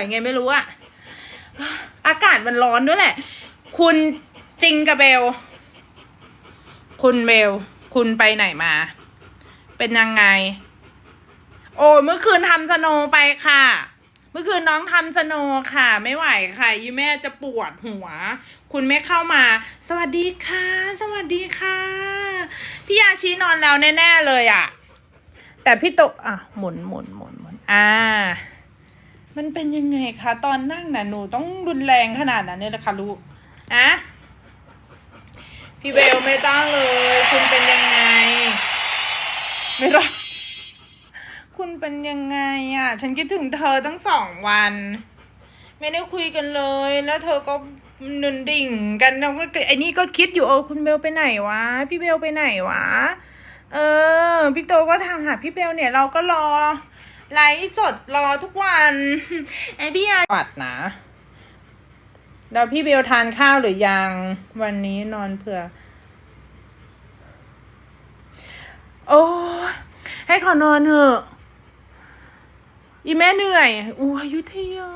อยไงไม่รู้อะอากาศมันร้อนด้วยแหละ คุณจริงกับเบล คุณเบล คุณไปไหนมา เป็นยังไง โอ้เมื่อคืนทำสโนไปค่ะ เมื่อคืนน้องทำสโนค่ะ ไม่ไหวค่ะยี่แม่จะปวดหัว คุณไม่เข้ามา สวัสดีค่ะ สวัสดีค่ะ พี่ยาชีนอนแล้วแน่ ๆ เลยอะ่ะ แต่พี่โตอะหมุนหมุนหมุนหมุนอ่า มันเป็นยังไงคะตอนนั่งน่ะหนูต้องรุนแรงขนาดนั้นเนี่ยนะคะลูกอะพี่เบลไม่ต้องเลย คุณเป็นยังไง ไม่รอดคุณเป็นยังไงอะ ฉันคิดถึงเธอตั้งสองวัน ไม่ได้คุยกันเลย แล้วเธอก็นุนดิ่งกันแล้วก็ไอ้นี่ก็คิดอยู่เออคุณเบลไปไหนวะ พี่เบลไปไหนวะ เออ พี่โตก็ทำหาพี่เบลเนี่ยเราก็รอ ไลฟ์สดรอทุกวันไอพี่ยาวัดนะแล้วพี่เบลทานข้าวหรือยังวันนี้นอนเผื่อ โอ้ให้ขอนอนเถอะอีแม่เหนื่อยอู้อยุธยา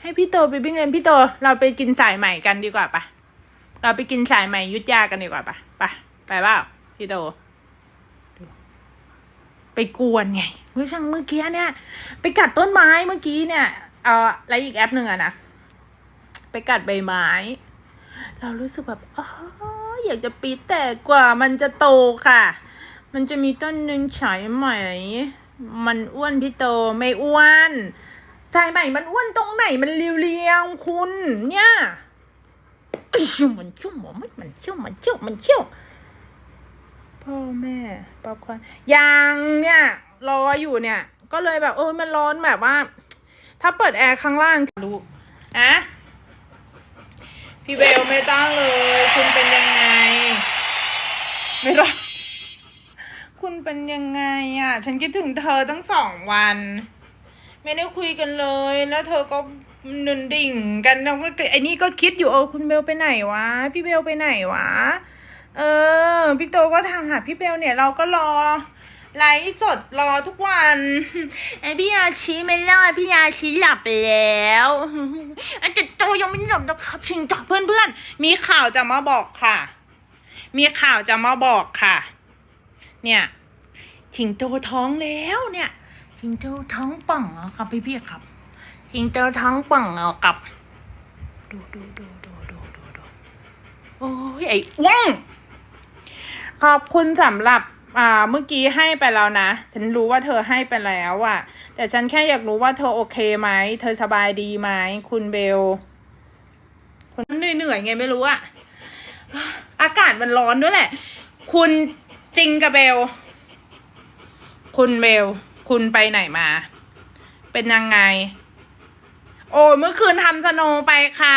ให้พี่โตไปวิ่งเล่นพี่โต เราไปกินสายใหม่กันดีกว่าปะเราไปกินสายใหม่ยุทธยากันดีกว่าปะไปไปเปล่าพี่โต ไปกวนไงเมื่อช่างเมื่อกี้เนี่ย ไปกัดต้นไม้เมื่อกี้เนี่ยเอ่ออะไรอีกแอปหนึ่งอะนะไปกัดใบไม้ เรารู้สึกแบบอ๋ออยากจะปีแต่กว่ามันจะโตค่ะ มันจะมีต้นนึ่งฉายไหม่มันอ้วนพี่โตไม่อ้วนฉายใหม่มันอ้วนตรงไหนมันเรียวๆคุณ เนี่ยอิ๊วมันเชี่ยวมันมันเชี่ยวมันเชี่ยวมันเชี่ยว พ่อแม่ป๊อปคอร์นยังเนี่ยรออยู่เนี่ย ก็เลยแบบเออมันร้อนแบบว่า ถ้าเปิดแอร์ข้างล่างลูกอะพี่เบลไม่ต้องเลย คุณเป็นยังไง ไม่รอดคุณเป็นยังไงอะฉันคิดถึงเธอตั้งสองวัน ไม่ได้คุยกันเลย แล้วเธอก็นุนดิ่งกันแล้วก็ไอ้นี่ก็คิดอยู่เออคุณเบลไปไหนวะ พี่เบลไปไหนวะ เออ พี่โตก็ทำหาพี่เบลเนี่ยเราก็รอไลฟ์สดรอทุกวันไอพี่ยาชีไม่รอดพี่ยาชีหลับไปแล้วอาจจะโตยังไม่หลับนะครับชิงจับเพื่อนๆ มีข่าวจะมาบอกค่ะ มีข่าวจะมาบอกค่ะ เนี่ยถิงโตท้องแล้วเนี่ยถิงโตท้องป่องแล้วครับพี่พี่ครับถิงโตท้องป่องแล้วครับ ดูดูดูดูดูดูดูโอ้ยไอ้อ้วง ขอบคุณสำหรับอ่าเมื่อกี้ให้ไปแล้วนะ ฉันรู้ว่าเธอให้ไปแล้วอะ่ะ แต่ฉันแค่อยากรู้ว่าเธอโอเคไหม เธอสบายดีไหม คุณเบลคนเหนื่อยๆไงไม่รู้อะอากาศมันร้อนด้วยแหละ คุณจริงกับเบล คุณเบล คุณไปไหนมา เป็นยังไง โอ้เมื่อคืนทำสโนไปค่ะ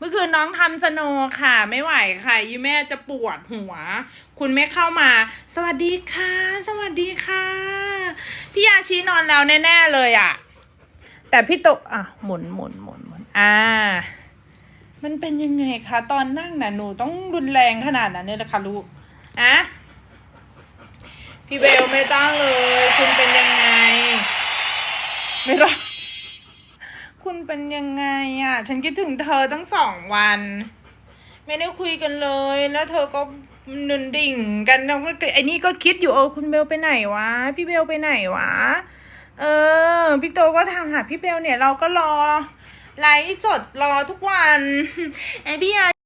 เมื่อคืนน้องทำสโนค่ะ ไม่ไหวค่ะยี่แม่จะปวดหัว คุณไม่เข้ามา สวัสดีค่ะ สวัสดีค่ะ พี่ยาชีนอนแล้วแน่ ๆ เลยอะ่ะ แต่พี่โตอะหมุนหมุนหมุนหมุนอ่า มันเป็นยังไงคะ ตอนนั่งน่ะหนูต้องรุนแรงขนาดนั้นเนี่ยนะคะลูกอะพี่เบลไม่ต้องเลย คุณเป็นยังไง ไม่รอด คุณเป็นยังไงอะ ฉันคิดถึงเธอตั้งสองวัน ไม่ได้คุยกันเลย แล้วเธอก็นุนดิ่งกันแล้วก็ไอ้นี่ก็คิดอยู่เออคุณเบลไปไหนวะ พี่เบลไปไหนวะ เออ พี่โตก็ทำหาพี่เบลเนี่ยเราก็รอไลฟ์สดรอทุกวันไอพี่ยา